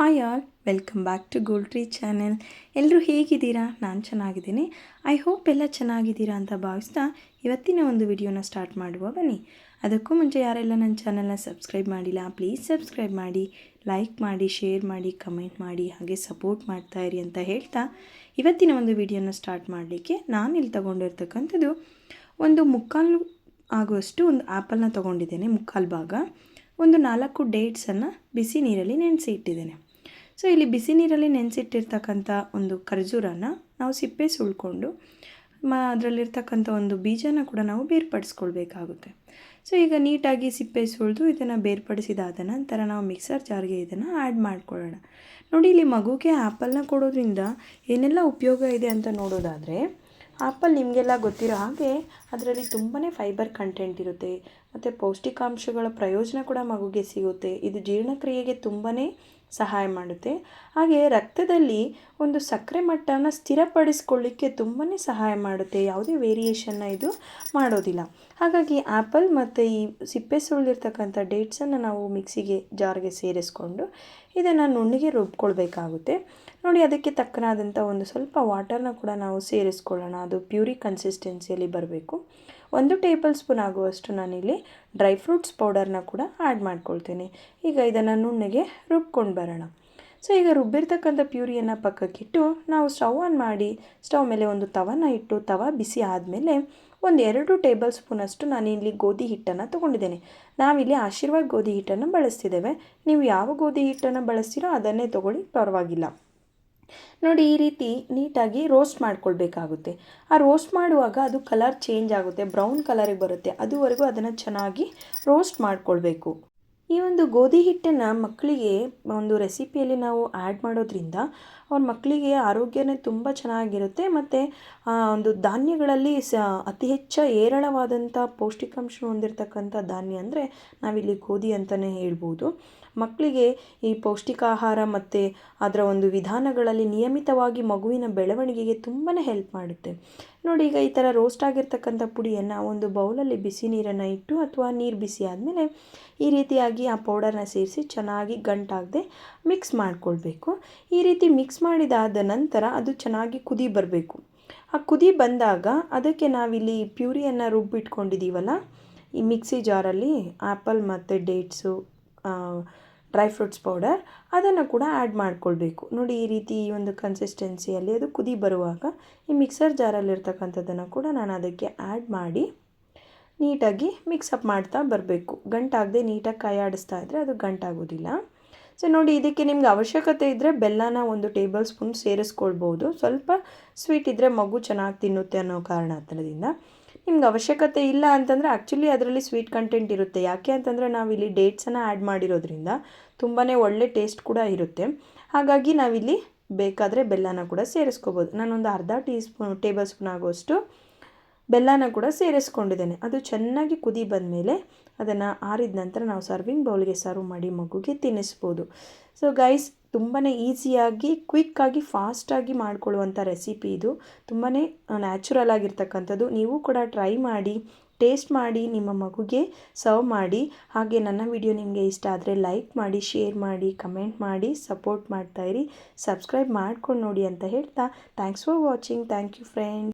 Hi all, welcome back to gold tree channel. ಎಲ್ಲರೂ ಹೇಗಿದ್ದೀರಾ? ನಾನು ಚೆನ್ನಾಗಿದ್ದೀನಿ. ಐ ಹೋಪ್ ಎಲ್ಲ ಚೆನ್ನಾಗಿದ್ದೀರಾ ಅಂತ ಭಾವಿಸ್ತಾ ಇವತ್ತಿನ ಒಂದು ವಿಡಿಯೋನ ಸ್ಟಾರ್ಟ್ ಮಾಡುವ ಬನ್ನಿ. ಅದಕ್ಕೂ ಮುಂಚೆ ಯಾರೆಲ್ಲ ನನ್ನ ಚಾನೆಲ್ನ ಸಬ್ಸ್ಕ್ರೈಬ್ ಮಾಡಿಲ್ಲ, ಪ್ಲೀಸ್ ಸಬ್ಸ್ಕ್ರೈಬ್ ಮಾಡಿ, ಲೈಕ್ ಮಾಡಿ, ಶೇರ್ ಮಾಡಿ, ಕಮೆಂಟ್ ಮಾಡಿ, ಹಾಗೆ ಸಪೋರ್ಟ್ ಮಾಡ್ತಾ ಇರಿ ಅಂತ ಹೇಳ್ತಾ ಇವತ್ತಿನ ಒಂದು ವಿಡಿಯೋನ ಸ್ಟಾರ್ಟ್ ಮಾಡಲಿಕ್ಕೆ ನಾನು ಇಲ್ಲಿ ತೊಗೊಂಡಿರ್ತಕ್ಕಂಥದ್ದು ಒಂದು ಮುಕ್ಕಾಲು ಆಗುವಷ್ಟು ಒಂದು ಆ್ಯಪಲ್ನ ತೊಗೊಂಡಿದ್ದೇನೆ, ಮುಕ್ಕಾಲು ಭಾಗ. ಒಂದು ನಾಲ್ಕು ಡೇಟ್ಸನ್ನು ಬಿಸಿ ನೀರಲ್ಲಿ ನೆನೆಸಿ ಇಟ್ಟಿದ್ದೇನೆ ಸೊ ಇಲ್ಲಿ ಬಿಸಿ ನೀರಲ್ಲಿ ನೆನೆಸಿಟ್ಟಿರ್ತಕ್ಕಂಥ ಒಂದು ಖರ್ಜೂರನ ನಾವು ಸಿಪ್ಪೆ ಸುಳ್ಕೊಂಡು ಮ, ಅದರಲ್ಲಿರ್ತಕ್ಕಂಥ ಒಂದು ಬೀಜನ ಕೂಡ ನಾವು ಬೇರ್ಪಡಿಸ್ಕೊಳ್ಬೇಕಾಗುತ್ತೆ. ಸೊ ಈಗ ನೀಟಾಗಿ ಸಿಪ್ಪೆ ಸುಳಿದು ಇದನ್ನು ಬೇರ್ಪಡಿಸಿದಾದ ನಂತರ ನಾವು ಮಿಕ್ಸರ್ ಜಾರ್ಗೆ ಇದನ್ನು ಆ್ಯಡ್ ಮಾಡ್ಕೊಳ್ಳೋಣ. ನೋಡಿ, ಇಲ್ಲಿ ಮಗುಗೆ ಆ್ಯಪಲ್ನ ಕೊಡೋದ್ರಿಂದ ಏನೆಲ್ಲ ಉಪಯೋಗ ಇದೆ ಅಂತ ನೋಡೋದಾದರೆ ಆ್ಯಪಲ್ ನಿಮಗೆಲ್ಲ ಗೊತ್ತಿರೋ ಹಾಗೆ ಅದರಲ್ಲಿ ತುಂಬಾ ಫೈಬರ್ ಕಂಟೆಂಟ್ ಇರುತ್ತೆ, ಮತ್ತು ಪೌಷ್ಟಿಕಾಂಶಗಳ ಪ್ರಯೋಜನ ಕೂಡ ಮಗುಗೆ ಸಿಗುತ್ತೆ. ಇದು ಜೀರ್ಣಕ್ರಿಯೆಗೆ ತುಂಬಾ ಸಹಾಯ ಮಾಡುತ್ತೆ. ಹಾಗೆ ರಕ್ತದಲ್ಲಿ ಒಂದು ಸಕ್ಕರೆ ಮಟ್ಟನ ಸ್ಥಿರಪಡಿಸ್ಕೊಳ್ಳಿಕ್ಕೆ ತುಂಬಾ ಸಹಾಯ ಮಾಡುತ್ತೆ. ಯಾವುದೇ ವೇರಿಯೇಷನ್ನ ಇದು ಮಾಡೋದಿಲ್ಲ. ಹಾಗಾಗಿ ಆ್ಯಪಲ್ ಮತ್ತು ಈ ಸಿಪ್ಪೆ ಸುಳ್ಳಿರ್ತಕ್ಕಂಥ ಡೇಟ್ಸನ್ನು ನಾವು ಮಿಕ್ಸಿಗೆ ಜಾರ್ಗೆ ಸೇರಿಸ್ಕೊಂಡು ಇದನ್ನು ನುಣ್ಣಿಗೆ ರುಬ್ಕೊಳ್ಬೇಕಾಗುತ್ತೆ. ನೋಡಿ, ಅದಕ್ಕೆ ತಕ್ಕನಾದಂಥ ಒಂದು ಸ್ವಲ್ಪ ವಾಟರ್ನ ಕೂಡ ನಾವು ಸೇರಿಸ್ಕೊಳ್ಳೋಣ. ಅದು ಪ್ಯೂರಿ ಕನ್ಸಿಸ್ಟೆನ್ಸಿಯಲ್ಲಿ ಬರಬೇಕು. ಒಂದು ಟೇಬಲ್ ಸ್ಪೂನ್ ಆಗುವಷ್ಟು ನಾನಿಲ್ಲಿ ಡ್ರೈ ಫ್ರೂಟ್ಸ್ ಪೌಡರ್ನ ಕೂಡ ಆ್ಯಡ್ ಮಾಡ್ಕೊಳ್ತೇನೆ. ಈಗ ಇದನ್ನು ನುಣ್ಣಗೆ ರುಬ್ಕೊಂಡು ಬರೋಣ. ಸೊ, ಈಗ ರುಬ್ಬಿರ್ತಕ್ಕಂಥ ಪ್ಯೂರಿಯನ್ನು ಪಕ್ಕಕ್ಕಿಟ್ಟು ನಾವು ಸ್ಟವ್ ಆನ್ ಮಾಡಿ, ಸ್ಟವ್ ಮೇಲೆ ಒಂದು ತವನ ಇಟ್ಟು, ತವ ಬಿಸಿ ಆದಮೇಲೆ ಒಂದು ಎರಡು ಟೇಬಲ್ ಸ್ಪೂನಷ್ಟು ಇಲ್ಲಿ ಗೋಧಿ ಹಿಟ್ಟನ್ನು ತೊಗೊಂಡಿದ್ದೇನೆ. ನಾವಿಲ್ಲಿ ಆಶೀರ್ವಾದ್ ಗೋಧಿ ಹಿಟ್ಟನ್ನು ಬಳಸ್ತಿದ್ದೇವೆ. ನೀವು ಯಾವ ಗೋಧಿ ಹಿಟ್ಟನ್ನು ಬಳಸ್ತೀರೋ ಅದನ್ನೇ ತೊಗೊಳ್ಳಿ, ಪರವಾಗಿಲ್ಲ. ನೋಡಿ ಈ ರೀತಿ ನೀಟಾಗಿ ರೋಸ್ಟ್ ಮಾಡ್ಕೊಳ್ಬೇಕಾಗುತ್ತೆ. ಆ ರೋಸ್ಟ್ ಮಾಡುವಾಗ ಅದು ಕಲರ್ ಚೇಂಜ್ ಆಗುತ್ತೆ, ಬ್ರೌನ್ ಕಲರಿಗೆ ಬರುತ್ತೆ. ಅದುವರೆಗೂ ಅದನ್ನು ಚೆನ್ನಾಗಿ ರೋಸ್ಟ್ ಮಾಡ್ಕೊಳ್ಬೇಕು. ಈ ಒಂದು ಗೋಧಿ ಹಿಟ್ಟನ್ನು ಮಕ್ಕಳಿಗೆ ಒಂದು ರೆಸಿಪಿಯಲ್ಲಿ ನಾವು ಆ್ಯಡ್ ಮಾಡೋದ್ರಿಂದ ಅವ್ರ ಮಕ್ಕಳಿಗೆ ಆರೋಗ್ಯನೇ ತುಂಬ ಚೆನ್ನಾಗಿರುತ್ತೆ ಮತ್ತು ಒಂದು ಧಾನ್ಯಗಳಲ್ಲಿ ಸ, ಅತಿ ಹೆಚ್ಚು ಹೇರಳವಾದಂಥ ಪೌಷ್ಟಿಕಾಂಶ ಹೊಂದಿರತಕ್ಕಂಥ ಧಾನ್ಯ ಅಂದರೆ ನಾವಿಲ್ಲಿ ಗೋಧಿ ಅಂತಲೇ ಹೇಳ್ಬೋದು. ಮಕ್ಕಳಿಗೆ ಈ ಪೌಷ್ಟಿಕ ಆಹಾರ ಮತ್ತು ಅದರ ಒಂದು ವಿಧಾನಗಳಲ್ಲಿ ನಿಯಮಿತವಾಗಿ ಮಗುವಿನ ಬೆಳವಣಿಗೆಗೆ ತುಂಬಾ ಹೆಲ್ಪ್ ಮಾಡುತ್ತೆ. ನೋಡಿ, ಈಗ ಈ ಥರ ರೋಸ್ಟ್ ಆಗಿರ್ತಕ್ಕಂಥ ಪುಡಿಯನ್ನು ಒಂದು ಬೌಲಲ್ಲಿ ಬಿಸಿ ನೀರನ್ನು ಇಟ್ಟು ಅಥವಾ ನೀರು ಬಿಸಿ ಆದಮೇಲೆ ಈ ರೀತಿಯಾಗಿ ಆ ಪೌಡರ್ನ ಸೇರಿಸಿ ಚೆನ್ನಾಗಿ ಗಂಟಾಗದೆ ಮಿಕ್ಸ್ ಮಾಡಿಕೊಳ್ಬೇಕು. ಈ ರೀತಿ ಮಿಕ್ಸ್ ಮಾಡಿದಾದ ನಂತರ ಅದು ಚೆನ್ನಾಗಿ ಕುದಿ ಬರಬೇಕು. ಆ ಕುದಿ ಬಂದಾಗ ಅದಕ್ಕೆ ನಾವಿಲ್ಲಿ ಪ್ಯೂರಿಯನ್ನು ರುಬ್ಬಿಟ್ಕೊಂಡಿದ್ದೀವಲ್ಲ ಈ ಮಿಕ್ಸಿ ಜಾರಲ್ಲಿ ಆ್ಯಪಲ್ ಮತ್ತು ಡೇಟ್ಸು ಡ್ರೈ ಫ್ರೂಟ್ಸ್ ಪೌಡರ್, ಅದನ್ನು ಕೂಡ ಆ್ಯಡ್ ಮಾಡಿಕೊಳ್ಬೇಕು. ನೋಡಿ, ಈ ರೀತಿ ಈ ಒಂದು ಕನ್ಸಿಸ್ಟೆನ್ಸಿಯಲ್ಲಿ ಅದು ಕುದಿ ಬರುವಾಗ ಈ ಮಿಕ್ಸರ್ ಜಾರಲ್ಲಿರ್ತಕ್ಕಂಥದ್ದನ್ನು ಕೂಡ ನಾನು ಅದಕ್ಕೆ ಆ್ಯಡ್ ಮಾಡಿ ನೀಟಾಗಿ ಮಿಕ್ಸಪ್ ಮಾಡ್ತಾ ಬರಬೇಕು. ಗಂಟಾಗದೆ ನೀಟಾಗಿ ಕೈ ಆಡಿಸ್ತಾ ಇದ್ದರೆ ಅದು ಗಂಟಾಗೋದಿಲ್ಲ. ಸೊ ನೋಡಿ, ಇದಕ್ಕೆ ನಿಮ್ಗೆ ಅವಶ್ಯಕತೆ ಇದ್ದರೆ ಬೆಲ್ಲನ ಒಂದು ಟೇಬಲ್ ಸ್ಪೂನ್ ಸೇರಿಸ್ಕೊಳ್ಬೋದು. ಸ್ವಲ್ಪ ಸ್ವೀಟ್ ಇದ್ದರೆ ಮಗು ಚೆನ್ನಾಗಿ ತಿನ್ನುತ್ತೆ ಅನ್ನೋ ಕಾರಣದಿಂದ ನಿಮ್ಗೆ ಅವಶ್ಯಕತೆ ಇಲ್ಲ ಅಂತಂದರೆ ಆ್ಯಕ್ಚುಲಿ ಅದರಲ್ಲಿ ಸ್ವೀಟ್ ಕಂಟೆಂಟ್ ಇರುತ್ತೆ. ಯಾಕೆ ಅಂತಂದರೆ ನಾವಿಲ್ಲಿ ಡೇಟ್ಸನ್ನು ಆ್ಯಡ್ ಮಾಡಿರೋದ್ರಿಂದ ತುಂಬಾ ಒಳ್ಳೆ ಟೇಸ್ಟ್ ಕೂಡ ಇರುತ್ತೆ. ಹಾಗಾಗಿ ನಾವಿಲ್ಲಿ ಬೇಕಾದರೆ ಬೆಲ್ಲನ ಕೂಡ ಸೇರಿಸ್ಕೋಬೋದು. ನಾನೊಂದು ಅರ್ಧ ಟೀ ಸ್ಪೂನ್ ಟೇಬಲ್ ಸ್ಪೂನ್ ಆಗುವಷ್ಟು ಬೆಲ್ಲನ ಕೂಡ ಸೇರಿಸ್ಕೊಂಡಿದ್ದೇನೆ. ಅದು ಚೆನ್ನಾಗಿ ಕುದಿ ಬಂದಮೇಲೆ ಅದನ್ನು ಆರಿದ ನಂತರ ನಾವು ಸರ್ವಿಂಗ್ ಬೌಲ್ಗೆ ಸರ್ವ್ ಮಾಡಿ ಮಗುಗೆ ತಿನ್ನಿಸ್ಬೋದು. ಸೊ ಗೈಸ್ ತುಂಬಾ ಈಸಿಯಾಗಿ ಕ್ವಿಕ್ಕಾಗಿ ಫಾಸ್ಟಾಗಿ ಮಾಡಿಕೊಳ್ಳುವಂಥ ರೆಸಿಪಿ ಇದು. ತುಂಬಾ ನ್ಯಾಚುರಲ್ ಆಗಿರ್ತಕ್ಕಂಥದ್ದು. ನೀವು ಕೂಡ ಟ್ರೈ ಮಾಡಿ ಟೇಸ್ಟ್ ಮಾಡಿ, ನಿಮ್ಮ ಮಗುಗೆ ಸರ್ವ್ ಮಾಡಿ. ಹಾಗೆ ನನ್ನ ವಿಡಿಯೋ ನಿಮಗೆ ಇಷ್ಟ ಆದರೆ ಲೈಕ್ ಮಾಡಿ ಶೇರ್ ಮಾಡಿ ಕಮೆಂಟ್ ಮಾಡಿ ಸಪೋರ್ಟ್ ಮಾಡ್ತಾಯಿರಿ ಸಬ್ಸ್ಕ್ರೈಬ್ ಮಾಡ್ಕೊಂಡು ನೋಡಿ ಅಂತ ಹೇಳ್ತಾ thanks for watching thank you friend